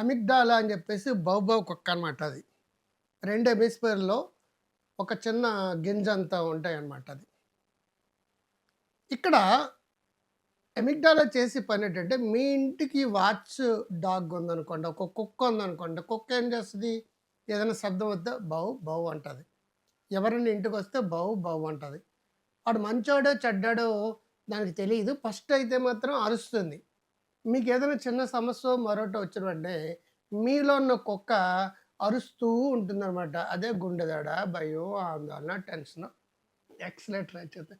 Amygdala అని చెప్పేసి bow-wow కుక్క అనమాట అది. రెండు హెమిస్ఫియర్లో ఒక చిన్న గింజ అంతా ఉంటాయి అన్నమాట అది. ఇక్కడ ఎమిగ్డాలా చేసి పని ఏంటంటే మీ ఇంటికి వాచ్ డాగ్ ఉందనుకోండి ఒక కుక్క ఉందనుకోండి కుక్క ఏం చేస్తుంది? ఏదైనా శబ్దం వస్తే బావు బావు అంటుంది. ఎవరైనా ఇంటికి వస్తే బావు బావు అంటుంది. వాడు మంచోడో చెడ్డాడో దానికి తెలియదు ఫస్ట్ అయితే మాత్రం అరుస్తుంది. మీకు ఏదైనా చిన్న సమస్య మరొకటి వచ్చిన వెంటనే మీలో ఉన్న కుక్క అరుస్తూ ఉంటుందన్నమాట. అదే గుండెదాడ భయం ఆందోళన టెన్షన్ ఎక్సలేటర్ అయితే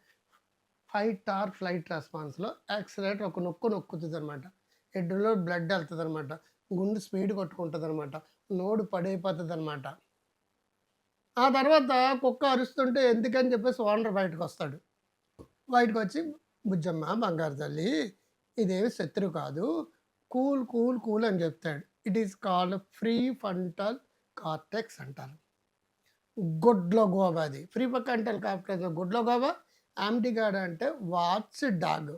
ఫైట్ ఆర్ ఫ్లైట్ రెస్పాన్స్లో యాక్సిలేటర్ ఒక నొక్కు నొక్కుతుంది అనమాట హెడ్లో బ్లడ్ వెళ్తుంది అనమాట గుండె స్పీడ్ కొట్టుకుంటుంది అనమాట నోడు పడైపోతుంది అనమాట ఆ తర్వాత కుక్క అరుస్తుంటే ఎందుకని చెప్పేసి ఓనర్ బయటకు వస్తాడు బయటకు వచ్చి బుజ్జమ్మ బంగారు తల్లి ఇదేమి శత్రు కాదు. కూల్ కూల్ కూల్ అని చెప్తాడు. It is called prefrontal cortex అంటారు. గుడ్లో గోబా అది. ఫ్రీ ఫంటల్ కార్టెక్స్ గుడ్లో గోబా ఆమ్టిగాడ్ అంటే వాచ్ డాగ్.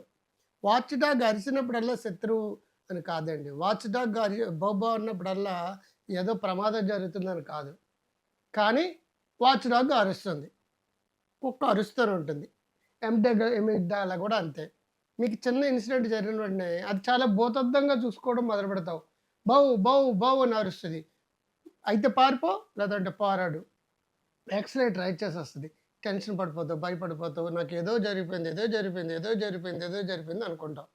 వాచ్ డాగ్ అరిచినప్పుడల్లా శత్రువు అని కాదండి. వాచ్ డాగ్ అరి బొబ్బా ఉన్నప్పుడల్లా ఏదో ప్రమాదం జరుగుతుందని కాదు. కానీ వాచ్ డాగ్ అరుస్తుంది. కుక్క అరుస్తూనే ఉంటుంది. ఎండెడ్ ఎమిగ్డాలా కూడా అంతే. మీకు చిన్న ఇన్సిడెంట్ జరిగిన వెంటనే అది చాలా భూతద్దంగా చూసుకోవడం మొదలు పెడతావు బౌ బౌ బౌ అని అరుస్తుంది. అయితే పారిపో లేదంటే పారాడు. యాక్సిడెంట్ రైడ్ చేసేస్తుంది. టెన్షన్ పడిపోతావు భయపడిపోతావు. నాకు ఏదో జరిగిపోయింది ఏదో జరిగిపోయింది ఏదో జరిగిపోయింది ఏదో జరిగిపోయింది అనుకుంటావు.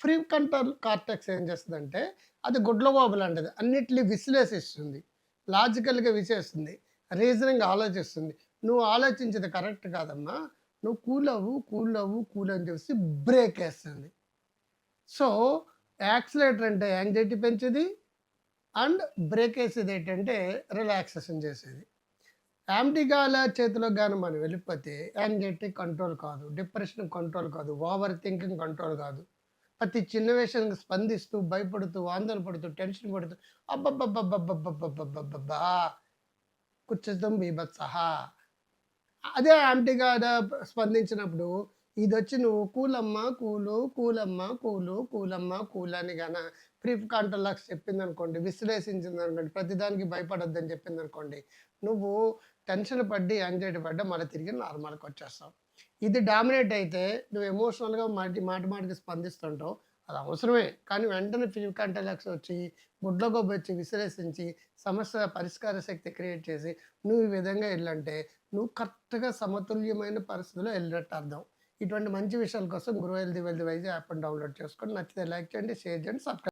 ఫ్రీ కంట్రోల్ కార్టెక్స్ ఏం చేస్తుందంటే అది గుడ్ల లాంటిది. అన్నిటినీ విశ్లేషిస్తుంది లాజికల్గా విసేస్తుంది. రీజనింగ్ ఆలోచిస్తుంది. నువ్వు ఆలోచించేది కరెక్ట్ కాదమ్మా. నువ్వు కూల్ అవ్వు కూల్ అవ్వు కూల్ అని చెప్పేసి బ్రేక్ వేస్తుంది. సో యాక్సిలేటర్ అంటే యాంగ్జైటీ పెంచేది అండ్ బ్రేక్ వేసేది ఏంటంటే రిలాక్సేషన్ చేసేది. యాంటీగాల చేతిలో కానీ మనం వెళ్ళిపోతే యాంగ్జైటీ కంట్రోల్ కాదు డిప్రెషన్ కంట్రోల్ కాదు ఓవర్ థింకింగ్ కంట్రోల్ కాదు. ప్రతి చిన్న విషయానికి స్పందిస్తూ భయపడుతూ ఆందోళన పడుతూ టెన్షన్ పడుతూ అబ్బబ్బబ్బబ్బబ్బబ్బబ్బబ్బబ్బా కుచ్చతం బీభత్సహా. అదే యాంటీగా స్పందించినప్పుడు ఇది వచ్చి నువ్వు కూలమ్మ కూలు కూలమ్మ కూలు కూలమ్మ కూలు అని గాన ప్రీ కాంటలాక్స్ చెప్పింది అనుకోండి విశ్లేషించింది అనుకోండి ప్రతిదానికి భయపడొద్దని చెప్పింది అనుకోండి నువ్వు టెన్షన్ పడ్డి యాంగ్జైటీ పడ్డా మళ్ళీ తిరిగి నార్మల్కి వచ్చేస్తావు ఇది డామినేట్ అయితే నువ్వు ఎమోషనల్గా మాటి మాటి మాటికి స్పందిస్తుంటావు అది అవసరమే. కానీ వెంటనే ఫిజికల్ కంటలాక్స్ వచ్చి గుడ్లగొబ్బ వచ్చి విశ్లేషించి సమస్య పరిష్కార శక్తి క్రియేట్ చేసి నువ్వు ఈ విధంగా వెళ్ళంటే నువ్వు కరెక్ట్గా సమతుల్యమైన పరిస్థితిలో వెళ్ళినట్టు అర్థం. ఇటువంటి మంచి విషయాల కోసం గురువు wealthy wealthy wise app download చేసుకొని నచ్చితే లైక్ చేయండి షేర్ చేయండి సబ్స్క్రైబ్